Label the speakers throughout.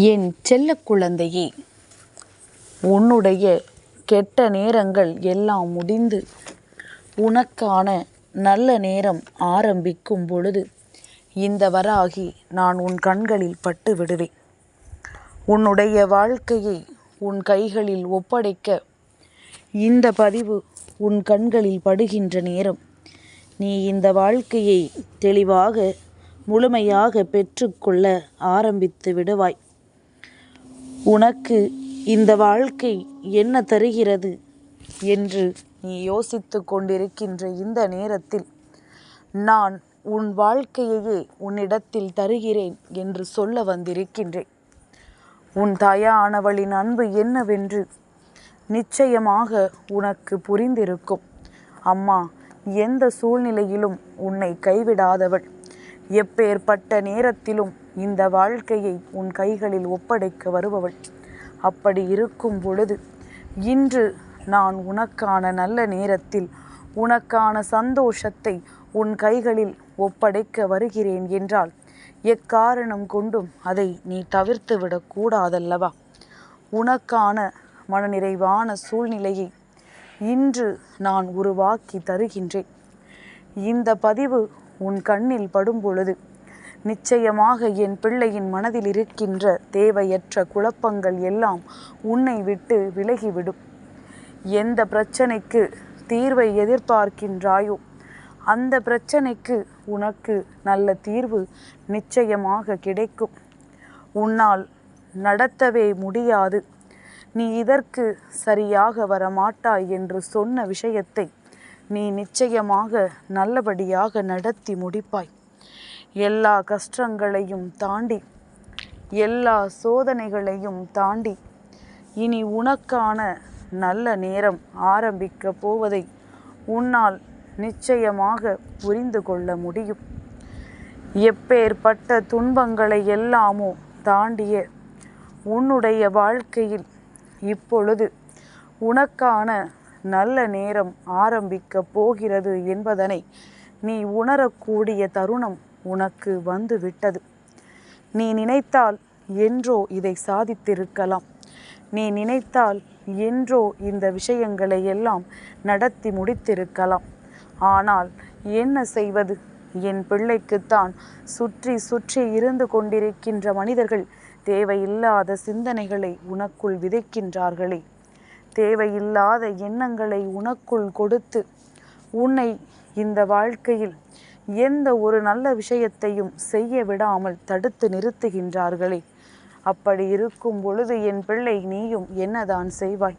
Speaker 1: என் செல்ல குழந்தையே உன்னுடைய கெட்ட நேரங்கள் எல்லாம் முடிந்து உனக்கான நல்ல நேரம் ஆரம்பிக்கும் பொழுது இந்த வராகி நான் உன் கண்களில் பட்டு விடுவேன். உன்னுடைய வாழ்க்கையை உன் கைகளில் ஒப்படைக்க இந்த பதிவு உன் கண்களில் படுகின்ற நேரம். நீ இந்த வாழ்க்கையை தெளிவாக முழுமையாக பெற்றுக்கொள்ள ஆரம்பித்து விடுவாய். உனக்கு இந்த வாழ்க்கை என்ன தருகிறது? என்று நீ யோசித்து கொண்டிருக்கின்ற இந்த நேரத்தில் நான் உன் வாழ்க்கையையே உன்னிடத்தில் தருகிறேன் என்று சொல்ல வந்திருக்கின்றேன். உன் தாயானவளின் அன்பு என்னவென்று நிச்சயமாக உனக்கு புரிந்திருக்கும். அம்மா எந்த சூழ்நிலையிலும் உன்னை கைவிடாதவள். எப்பேற்பட்ட நேரத்திலும் இந்த வாழ்க்கையை உன் கைகளில் ஒப்படைக்க வருபவள். அப்படி இருக்கும் பொழுது இன்று நான் உனக்கான நல்ல நேரத்தில் உனக்கான சந்தோஷத்தை உன் கைகளில் ஒப்படைக்க வருகிறேன் என்றால் எக்காரணம் கொண்டும் அதை நீ தவிர்த்து விடக்கூடாதல்லவா உனக்கான மனநிறைவான சூழ்நிலையை இன்று நான் உருவாக்கி தருகின்றேன். இந்த பதிவு உன் கண்ணில் படும் பொழுது நிச்சயமாக என் பிள்ளையின் மனதில் இருக்கின்ற தேவையற்ற குழப்பங்கள் எல்லாம் உன்னை விட்டு விலகிவிடும். எந்த பிரச்சனைக்கு தீர்வை எதிர்பார்க்கின்றாயோ அந்த பிரச்சனைக்கு உனக்கு நல்ல தீர்வு நிச்சயமாக கிடைக்கும். உன்னால் நடத்தவே முடியாது. நீ இதற்கு சரியாக வரமாட்டாய் என்று சொன்ன விஷயத்தை நீ நிச்சயமாக நல்லபடியாக நடத்தி முடிப்பாய். எல்லா கஷ்டங்களையும் தாண்டி எல்லா சோதனைகளையும் தாண்டி இனி உனக்கான நல்ல நேரம் ஆரம்பிக்க போவதை உன்னால் நிச்சயமாக புரிந்து கொள்ள முடியும். எப்பேற்பட்ட துன்பங்களை எல்லாமோ தாண்டிய உன்னுடைய வாழ்க்கையில் இப்பொழுது உனக்கான நல்ல நேரம் ஆரம்பிக்க போகிறது என்பதனை நீ உணரக்கூடிய தருணம் உனக்கு வந்து விட்டது. நீ நினைத்தால் என்றோ இதை சாதித்திருக்கலாம். நீ நினைத்தால் என்றோ இந்த விஷயங்களை எல்லாம் நடத்தி முடித்திருக்கலாம். ஆனால் என்ன செய்வது? என் பிள்ளைக்குத்தான் சுற்றி சுற்றி இருந்து கொண்டிருக்கின்ற மனிதர்கள் தேவையில்லாத சிந்தனைகளை உனக்குள் விதைக்கின்றார்களே. தேவையில்லாத எண்ணங்களை உனக்குள் கொடுத்து உன்னை இந்த வாழ்க்கையில் எந்த ஒரு நல்ல விஷயத்தையும் செய்ய விடாமல் தடுத்து நிறுத்துகின்றார்களே. அப்படி இருக்கும் பொழுது என் பிள்ளை நீயும் என்னதான் செய்வாய்?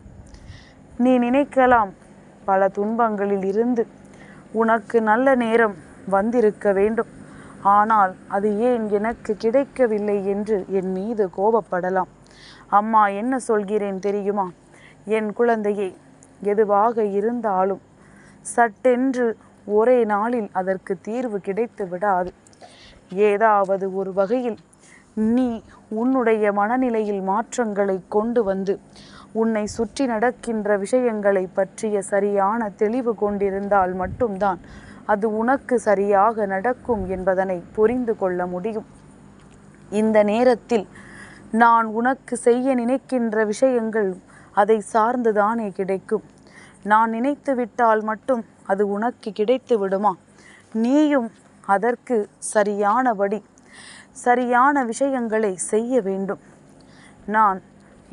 Speaker 1: நீ நினைக்கலாம் பல துன்பங்களில் இருந்து உனக்கு நல்ல நேரம் வந்திருக்க வேண்டும். ஆனால் அது ஏன் எனக்கு கிடைக்கவில்லை என்று என் மீது கோபப்படலாம். அம்மா என்ன சொல்கிறேன் தெரியுமா? என் குழந்தையை எதுவாக இருந்தாலும் சட்டென்று ஒரே நாளில் அதற்கு தீர்வு கிடைத்து விடாது. ஏதாவது ஒரு வகையில் நீ உன்னுடைய மனநிலையில் மாற்றங்களை கொண்டு வந்து உன்னை சுற்றி நடக்கின்ற விஷயங்களை பற்றிய சரியான தெளிவு கொண்டிருந்தால் மட்டும்தான் அது உனக்கு சரியாக நடக்கும் என்பதனை புரிந்து கொள்ள முடியும். இந்த நேரத்தில் நான் உனக்கு செய்ய நினைக்கின்ற விஷயங்கள் அதை சார்ந்துதானே கிடைக்கும். நான் நினைத்து விட்டால் மட்டும் அது உனக்கு கிடைத்து விடுமா நீயும் அதற்கு சரியானபடி சரியான விஷயங்களை செய்ய வேண்டும். நான்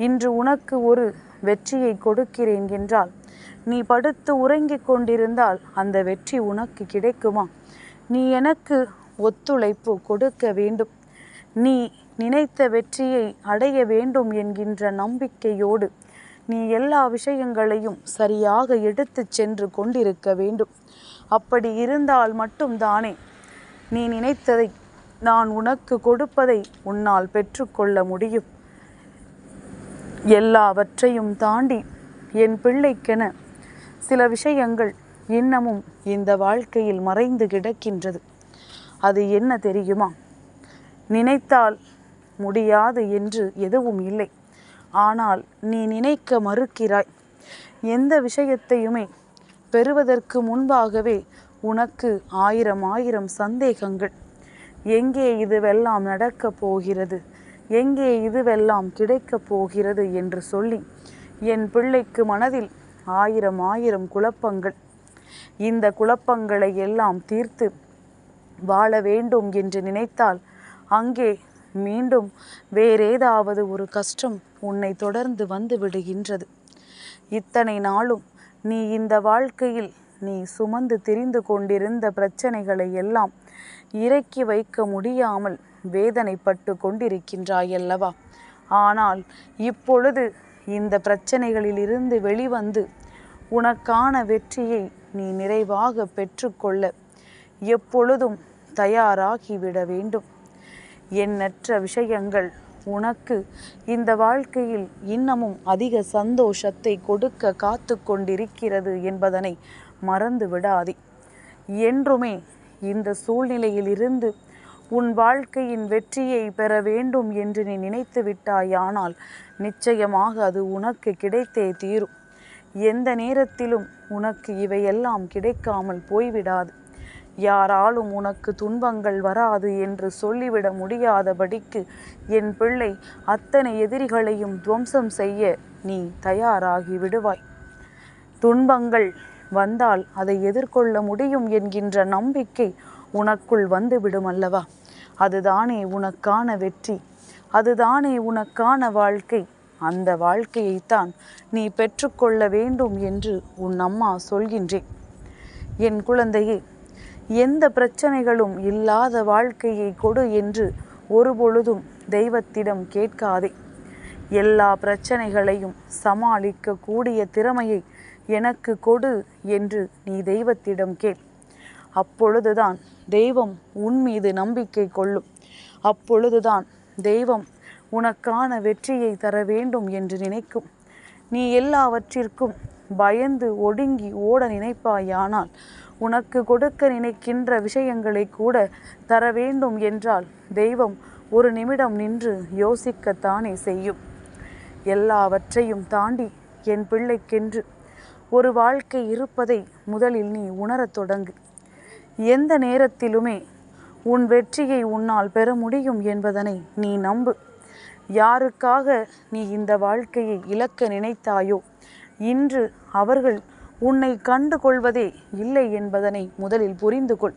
Speaker 1: இன்று உனக்கு ஒரு வெற்றியை கொடுக்கிறேன் என்றால் நீ படுத்து உறங்கிக் கொண்டிருந்தால் அந்த வெற்றி உனக்கு கிடைக்குமா? நீ எனக்கு ஒத்துழைப்பு கொடுக்க வேண்டும். நீ நினைத்த வெற்றியை அடைய வேண்டும் என்கின்ற நம்பிக்கையோடு நீ எல்லா விஷயங்களையும் சரியாக எடுத்துச் சென்று கொண்டிருக்க வேண்டும். அப்படி இருந்தால் மட்டும்தானே நீ நினைத்ததை நான் உனக்கு கொடுப்பதை உன்னால் பெற்றுக்கொள்ள முடியும். எல்லாவற்றையும் தாண்டி என் பிள்ளைக்கென சில விஷயங்கள் இன்னமும் இந்த வாழ்க்கையில் மறைந்து கிடக்கின்றது. அது என்ன தெரியுமா? நினைத்தால் முடியாது என்று எதுவும் இல்லை. ஆனால் நீ நினைக்க மறுக்கிறாய். எந்த விஷயத்தையுமே பெறுவதற்கு முன்பாகவே உனக்கு ஆயிரம் ஆயிரம் சந்தேகங்கள். எங்கே இதுவெல்லாம் நடக்கப் போகிறது? எங்கே இதுவெல்லாம் கிடைக்கப் போகிறது என்று சொல்லி என் பிள்ளைக்கு மனதில் ஆயிரம் ஆயிரம் குழப்பங்கள். இந்த குழப்பங்களை எல்லாம் தீர்த்து வாழ வேண்டும் என்று நினைத்தால் அங்கே மீண்டும் வேறேதாவது ஒரு கஷ்டம் உன்னை தொடர்ந்து வந்து விடுகின்றது. இத்தனை நாளும் நீ இந்த வாழ்க்கையில் நீ சுமந்து திரிந்து கொண்டிருந்த பிரச்சனைகளை எல்லாம் இறக்கி வைக்க முடியாமல் வேதனைப்பட்டு கொண்டிருக்கின்றாயல்லவா? ஆனால் இப்பொழுது இந்த பிரச்சனைகளிலிருந்து வெளிவந்து உனக்கான வெற்றியை நீ நிறைவாக பெற்றுக்கொள்ள எப்பொழுதும் தயாராகிவிட வேண்டும். எண்ணற்ற விஷயங்கள். உனக்கு இந்த வாழ்க்கையில் இன்னமும் அதிக சந்தோஷத்தை கொடுக்க காத்து கொண்டிருக்கிறது என்பதனை மறந்து விடாதே. என்றுமே இந்த சூழ்நிலையிலிருந்து உன் வாழ்க்கையின் வெற்றியை பெற வேண்டும் என்று நீ நினைத்து விட்டாயானால் நிச்சயமாக அது உனக்கு கிடைத்தே தீரும். எந்த நேரத்திலும் உனக்கு இவையெல்லாம் கிடைக்காமல் போய்விடாது. யாராலும் உனக்கு துன்பங்கள் வராது என்று சொல்லிவிட முடியாதபடிக்கு என் பிள்ளை அத்தனை எதிரிகளையும் துவம்சம் செய்ய நீ தயாராகி விடுவாய். துன்பங்கள் வந்தால் அதை எதிர்கொள்ள முடியும் என்கின்ற நம்பிக்கை உனக்குள் வந்துவிடும் அல்லவா? அதுதானே உனக்கான வெற்றி. அதுதானே உனக்கான வாழ்க்கை. அந்த வாழ்க்கையைத்தான் நீ பெற்றுக்கொள்ள வேண்டும் என்று உன் அம்மா சொல்கின்றேன் என் குழந்தையே எந்த பிரச்சனைகளும் இல்லாத வாழ்க்கையை கொடு என்று ஒருபொழுதும் தெய்வத்திடம் கேட்காதே. எல்லா பிரச்சனைகளையும் சமாளிக்க கூடிய திறமையை எனக்கு கொடு என்று நீ தெய்வத்திடம் கேள். அப்பொழுதுதான் தெய்வம் உன் மீது நம்பிக்கை கொள்ளும். அப்பொழுதுதான் தெய்வம் உனக்கான வெற்றியை தர வேண்டும் என்று நினைக்கும். நீ எல்லாவற்றிற்கும் பயந்து ஒடுங்கி ஓட நினைப்பாயானால் உனக்கு கொடுக்க நினைக்கின்ற விஷயங்களை கூட தர வேண்டும் என்றால் தெய்வம் ஒரு நிமிடம் நின்று யோசிக்கத்தானே செய்யும். எல்லாவற்றையும் தாண்டி என் பிள்ளைக்கென்று ஒரு வாழ்க்கை இருப்பதை முதலில் நீ உணரத் தொடங்கு. எந்த நேரத்திலுமே உன் வெற்றியை உன்னால் பெற முடியும் என்பதனை நீ நம்பு. யாருக்காக நீ இந்த வாழ்க்கையை இழக்க நினைத்தாயோ இன்று அவர்கள் உன்னை கண்டு கொள்வதே இல்லை என்பதனை முதலில் புரிந்து கொள்.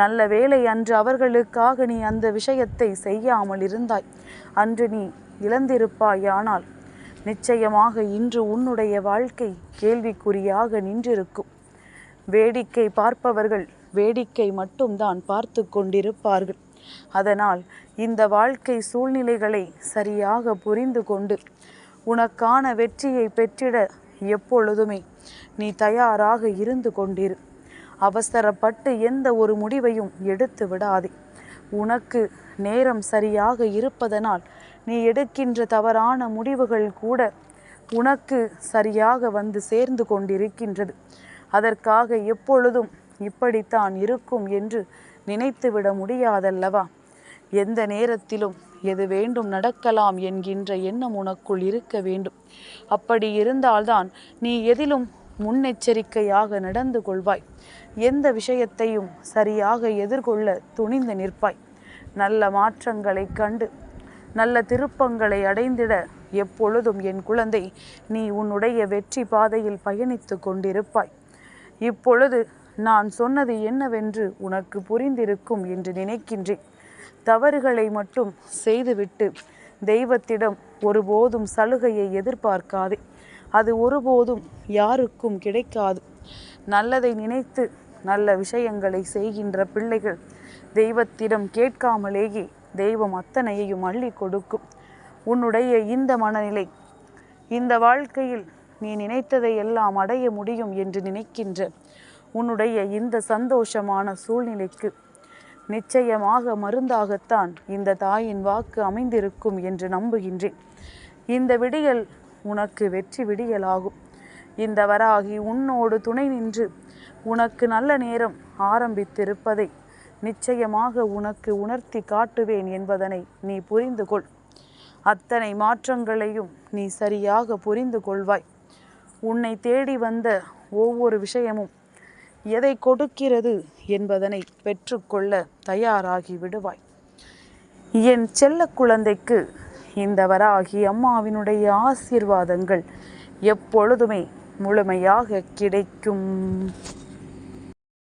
Speaker 1: நல்ல வேலை அன்று அவர்களுக்காக நீ அந்த விஷயத்தை செய்யாமல் இருந்தாய். அன்று நீ இழந்திருப்பாயானால் நிச்சயமாக இன்று உன்னுடைய வாழ்க்கை கேள்விக்குறியாக நின்றிருக்கும். வேடிக்கை பார்ப்பவர்கள் வேடிக்கை மட்டும்தான் பார்த்து கொண்டிருப்பார்கள். அதனால் இந்த வாழ்க்கை சூழ்நிலைகளை சரியாக புரிந்து கொண்டு உனக்கான வெற்றியை பெற்றிட எப்பொழுதுமே நீ தயாராக இருந்து கொண்டிரு. அவசரப்பட்டு எந்த ஒரு முடிவையும் எடுத்து விடாதே. உனக்கு நேரம் சரியாக இருப்பதனால் நீ எடுக்கின்ற தவறான முடிவுகள் கூட உனக்கு சரியாக வந்து சேர்ந்து கொண்டிருக்கின்றது. அதற்காக எப்பொழுதும் இப்படித்தான் இருக்கும் என்று நினைத்துவிட முடியாதல்லவா? எந்த நேரத்திலும் எது வேண்டும் நடக்கலாம் என்கின்ற எண்ணம் உனக்குள் இருக்க வேண்டும். அப்படி இருந்தால்தான் நீ எதிலும் முன்னெச்சரிக்கையாக நடந்து கொள்வாய். எந்த விஷயத்தையும் சரியாக எதிர்கொள்ள துணிந்து நிற்பாய். நல்ல மாற்றங்களை கண்டு நல்ல திருப்பங்களை அடைந்திட எப்பொழுதும் என் குழந்தை நீ உன்னுடைய வெற்றி பாதையில் பயணித்து கொண்டிருப்பாய். இப்பொழுது நான் சொன்னது என்னவென்று உனக்கு புரிந்திருக்கும் என்று நினைக்கின்றேன். தவறுகளை மட்டும் செய்துவிட்டு தெய்வத்திடம் ஒருபோதும் சலுகையை எதிர்பார்க்காதே. அது ஒருபோதும் யாருக்கும் கிடைக்காது. நல்லதை நினைத்து நல்ல விஷயங்களை செய்கின்ற பிள்ளைகள் தெய்வத்திடம் கேட்காமலேயே தெய்வம் அத்தனையையும் அள்ளி கொடுக்கும். உன்னுடைய இந்த மனநிலை இந்த வாழ்க்கையில் நீ நினைத்ததை எல்லாம் அடைய முடியும் என்று நினைக்கின்ற உன்னுடைய இந்த சந்தோஷமான சூழ்நிலைக்கு நிச்சயமாக மருந்தாகத்தான் இந்த தாயின் வாக்கு அமைந்திருக்கும் என்று நம்புகின்றேன். இந்த விடியல் உனக்கு வெற்றி விடியலாகும். இந்த வராகி உன்னோடு துணை நின்று உனக்கு நல்ல நேரம் ஆரம்பித்திருப்பதை நிச்சயமாக உனக்கு உணர்த்தி காட்டுவேன் என்பதனை நீ புரிந்து கொள். அத்தனை மாற்றங்களையும் நீ சரியாக புரிந்து கொள்வாய். உன்னை தேடி வந்த ஒவ்வொரு விஷயமும் எதை கொடுக்கிறது என்பதனை பெற்றுக்கொள்ள தயாராகி விடுவாய் என் செல்ல குழந்தைக்கு இந்த வராகி அம்மாவினுடைய ஆசீர்வாதங்கள் எப்பொழுதுமே முழுமையாக கிடைக்கும்.